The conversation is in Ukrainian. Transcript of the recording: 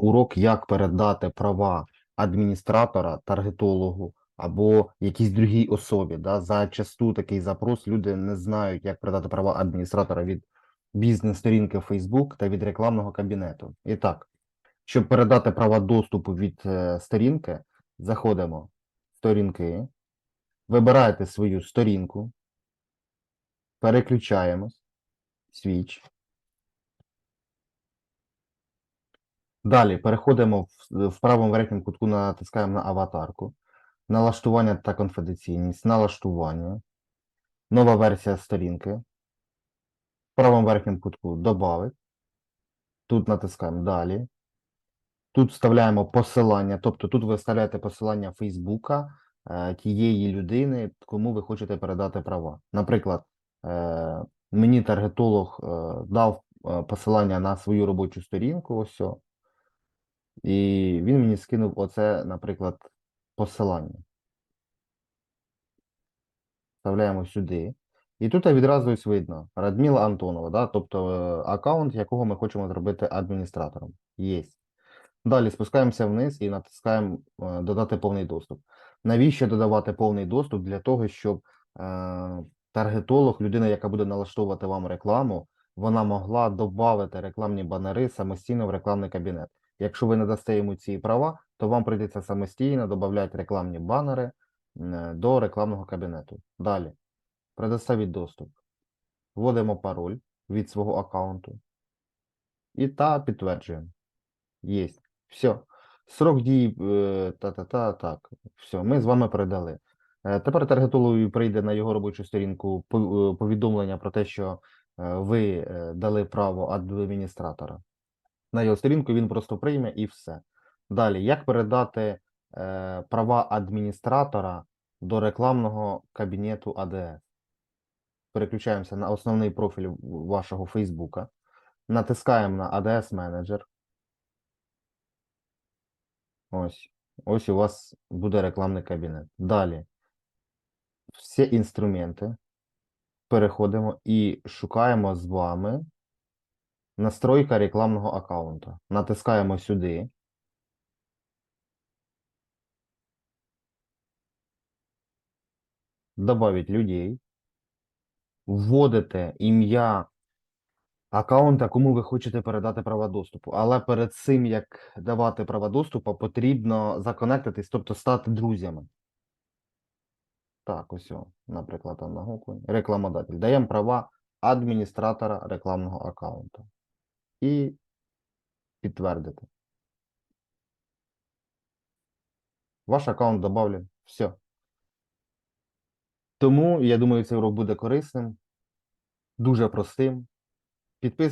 урок, як передати права адміністратора, таргетологу або якійсь другій особі. Да? Зачасту такий запрос люди не знають, як передати права адміністратора від бізнес-сторінки Facebook та від рекламного кабінету. І так, щоб передати права доступу від е, сторінки, заходимо в сторінки, вибираєте свою сторінку, переключаємось, свіч. Далі переходимо в, в правому верхньому кутку, натискаємо на аватарку, налаштування та конфіденційність, налаштування, нова версія сторінки. В правому верхньому кутку добавить. Тут натискаємо далі. Тут вставляємо посилання, тобто тут ви вставляєте посилання Фейсбука е, тієї людини, кому ви хочете передати права. Наприклад, е, мені таргетолог е, дав посилання на свою робочу сторінку, ось. І він мені скинув оце, наприклад, посилання. Вставляємо сюди. І тут відразу ось видно Радміла Антонова, да? тобто е, аккаунт, якого ми хочемо зробити адміністратором. Є. Далі спускаємося вниз і натискаємо е, додати повний доступ. Навіщо додавати повний доступ? Для того, щоб е, таргетолог, людина, яка буде налаштовувати вам рекламу, вона могла додати рекламні банери самостійно в рекламний кабінет. Якщо ви не дасте йому ці права, то вам прийдеться самостійно додати рекламні банери до рекламного кабінету. Далі. Предоставіть доступ. Вводимо пароль від свого аккаунту. І та підтверджуємо. Єсть. Все. Срок дії е, та-та-та, так. Все, ми з вами передали. Е, Тепер таргетологу прийде на його робочу сторінку е, повідомлення про те, що ви дали право адміністратора. На його сторінку він просто прийме і все. Далі, як передати е, права адміністратора до рекламного кабінету АДС? Переключаємося на основний профіль вашого Фейсбука, натискаємо на ADS менеджер. Ось. Ось у вас буде рекламний кабінет. Далі. Всі інструменти. Переходимо і шукаємо з вами настройка рекламного аккаунта. Натискаємо сюди. Добавить людей. Вводите ім'я аккаунта, кому ви хочете передати права доступу. Але перед цим, як давати права доступу, потрібно законектитись, тобто стати друзями. Так, ось, наприклад, там на гуку. Рекламодатель. Даємо права адміністратора рекламного аккаунту. І підтвердити. Ваш аккаунт добавлен. Все. Тому, я думаю, цей урок буде корисним, дуже простим. Підписуйтесь.